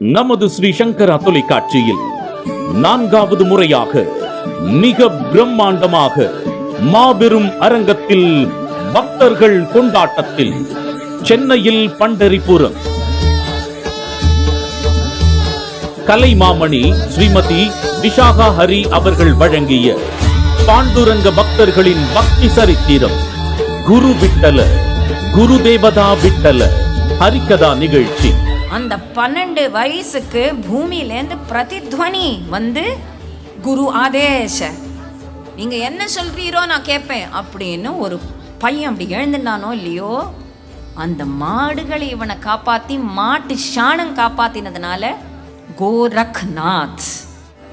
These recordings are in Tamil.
நமது ஸ்ரீ சங்கரா தொலைக்காட்சியில் நான்காவது முறையாக மிக பிரம்மாண்டமாக மாபெரும் அரங்கத்தில் பக்தர்கள் கொண்டாட்டத்தில் சென்னையில் பண்டரிபுரம். கலைமாமணி ஸ்ரீமதி விஷாகா ஹரி அவர்கள் வழங்கிய பாண்டுரங்க பக்தர்களின் பக்தி சரித்திரம் குரு விட்டல குரு தேவதா விட்டல ஹரிகதா நிகழ்ச்சி. அந்த பன்னெண்டு வயசுக்கு பூமியிலேருந்து பிரதித்வனி வந்து குரு ஆதேஷ நீங்க என்ன சொல்றீரோ நான் கேட்பேன் அப்படின்னு ஒரு பையன் அப்படி எழுந்துட்டானோ இல்லையோ அந்த மாடுகளை இவனை காப்பாத்தி மாட்டு சாணம் காப்பாத்தினதுனால கோரக்நாத்.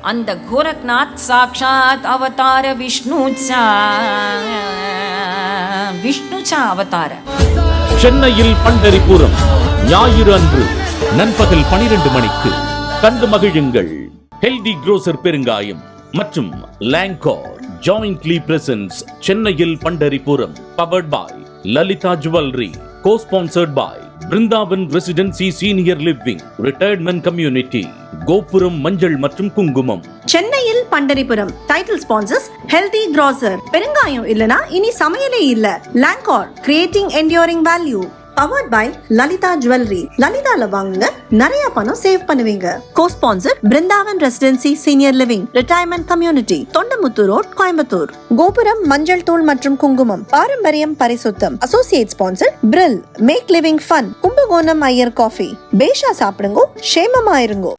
அந்த கோரக்நாத் சாக்ஷாத் அவதார விஷ்ணுச்சா விஷ்ணுச்சா அவதார. சென்னையில் பண்டரிபுரம் ஞாயிறு அன்று. நண்பகல் 12 மணிக்கு கண்டு மகிழுங்கள். ஹெல்தி குரோசர் பெருங்காயம் மற்றும் லாங்கோர் ஜாயிண்ட்லி பிரசன்ஸ் சென்னையில் Pandharipuram powered by Lalitha jewellery co sponsored by Brindavan residency senior living retirement community Gopuram மஞ்சள் மற்றும் குங்குமம். சென்னையில் Pandharipuram title sponsors healthy grocer பெருங்காயம் இல்லனா இனி சமையலே இல்ல. லாங்கார் creating enduring value powered by Lalitha jewellery லலிதால வாங்குங்க நிறைய பணம் சேவ் பண்ணுவீங்க. Co sponsor Brindavan residency senior living retirement community Thondamuthur road Coimbatore Gopuram மஞ்சள் தூள் மற்றும் குங்குமம் பாரம்பரியம் பரிசுத்தம். அசோசியேட் ஸ்பான்சர் பிரில் make living fun Kumbakonam Iyer coffee பேஷா சாப்பிடுங்கோ ஷேமமா இருங்கோ